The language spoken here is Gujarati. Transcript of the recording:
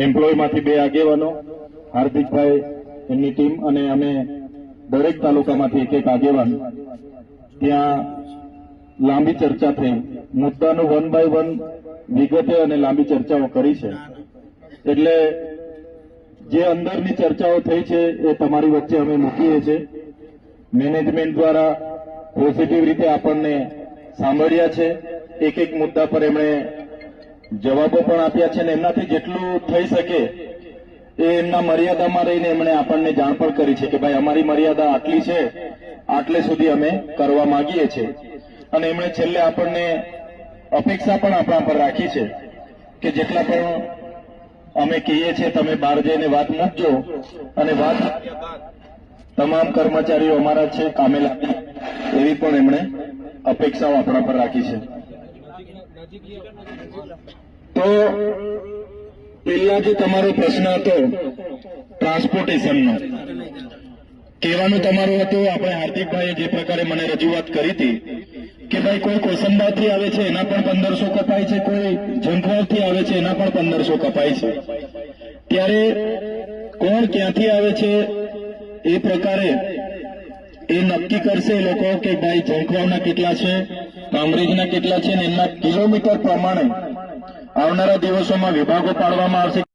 એમ્પ્લોયમાંથી બે આગેવાનો, હાર્દિકભાઈ એમની ટીમ અને અમે દરેક તાલુકામાંથી એક એક આગેવાન. ત્યાં લાંબી ચર્ચા થઈ. મુદ્દાનું વન બાય વન વિગતે અને લાંબી ચર્ચાઓ કરી છે. એટલે જે અંદરની ચર્ચાઓ થઈ છે એ તમારી વચ્ચે અમે મૂકીએ છીએ. મેનેજમેન્ટ દ્વારા પોઝિટિવ રીતે આપણને સાંભળ્યા છે. એક એક મુદ્દા પર એમણે જવાબો પણ આપ્યા છે અને એમનાથી જેટલું થઈ શકે એ એમના મર્યાદામાં રહીને એમણે આપણને જાણ પણ કરી છે કે ભાઈ અમારી મર્યાદા આટલી છે, આટલે સુધી અમે કરવા માંગીએ છીએ. અને એમણે છેલ્લે આપણને અપેક્ષા પણ આપણા પર રાખી છે કે જેટલા પણ અમે કહીએ છીએ, તમે બહાર જઈને વાત મૂકજો. અને વાત તમામ કર્મચારીઓ અમારા છે કામે લાગે એવી પણ એમણે અપેક્ષાઓ આપણા પર રાખી છે. તો પેલા જે તમારો પ્રશ્ન હતો ટ્રાન્સપોર્ટેશનનો કહેવાનું તમારું હતું, આપણે હાર્દિકભાઈએ જે પ્રકારે મને રજૂઆત કરી હતી, કે ભાઈ કોઈ કોસંબાથી આવે છે, એના પણ પંદરસો કપાય છે, કોઈ ઝંખવાડથી આવે છે, એના પણ પંદરસો કપાય છે. ત્યારે કોણ ક્યાંથી આવે છે, એ પ્રકારે એ નક્કી કરશે લોકો કે ભાઈ ઝંખવાડના કેટલા છે કામરેજના કેટલા છે ને એમના કિલોમીટર પ્રમાણે આવનારા દિવસોમાં વિભાગો પાડવામાં આવશે.